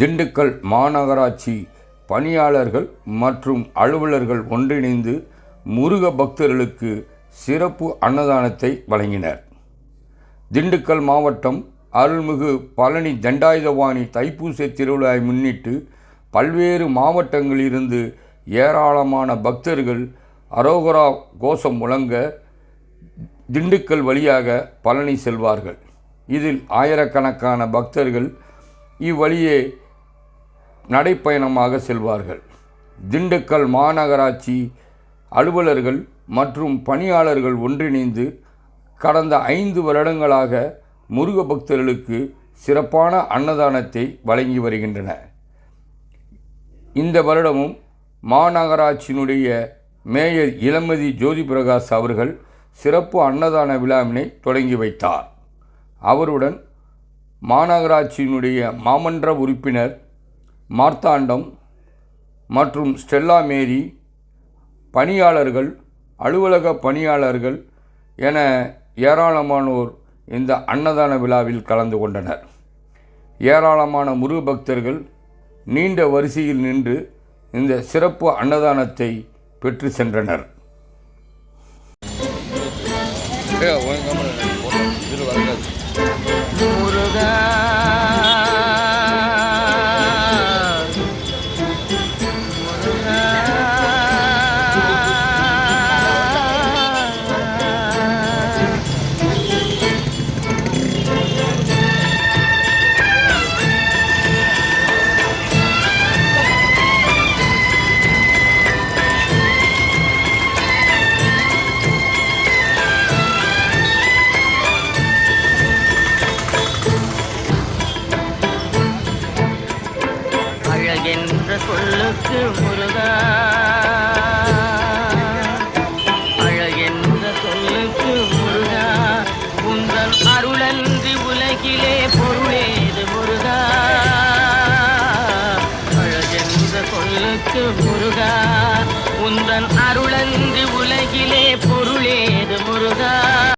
திண்டுக்கல் மாநகராட்சி பணியாளர்கள் மற்றும் அலுவலர்கள் ஒன்றிணைந்து முருக பக்தர்களுக்கு சிறப்பு அன்னதானத்தை வழங்கினர். திண்டுக்கல் மாவட்டம் அருள்மிகு பழனி தண்டாயுதவாணி தைப்பூச திருவிழாவை முன்னிட்டு பல்வேறு மாவட்டங்களிலிருந்து ஏராளமான பக்தர்கள் அரோகரா கோஷம் முழங்க திண்டுக்கல் வழியாக பழனி செல்வார்கள். இதில் ஆயிரக்கணக்கான பக்தர்கள் இவ்வழியே நடைப்பயணமாக செல்வார்கள். திண்டுக்கல் மாநகராட்சி அலுவலர்கள் மற்றும் பணியாளர்கள் ஒன்றிணைந்து கடந்த ஐந்து வருடங்களாக முருக பக்தர்களுக்கு சிறப்பான அன்னதானத்தை வழங்கி வருகின்றன. இந்த வருடமும் மாநகராட்சியினுடைய மேயர் இளமதி ஜோதி பிரகாஷ் அவர்கள் சிறப்பு அன்னதான விழாவினை தொடங்கி வைத்தார். அவருடன் மாநகராட்சியினுடைய மாமன்ற உறுப்பினர் மார்த்தாண்டம் மற்றும் ஸ்டெல்லா மேரி பணியாளர்கள் அலுவலக பணியாளர்கள் என ஏராளமானோர் இந்த அன்னதான விழாவில் கலந்து கொண்டனர். ஏராளமான முருக பக்தர்கள் நீண்ட வரிசையில் நின்று இந்த சிறப்பு அன்னதானத்தை பெற்று சென்றனர். முருகா அழகென்ற சொல்லுக்கு முருகா. அழகென்ற சொல்லுக்கு முருகா. உங்கள் அருளன்றி உலகிலே பொருளேது முருகா. அழகென்ற சொல்லுக்கு முருகா.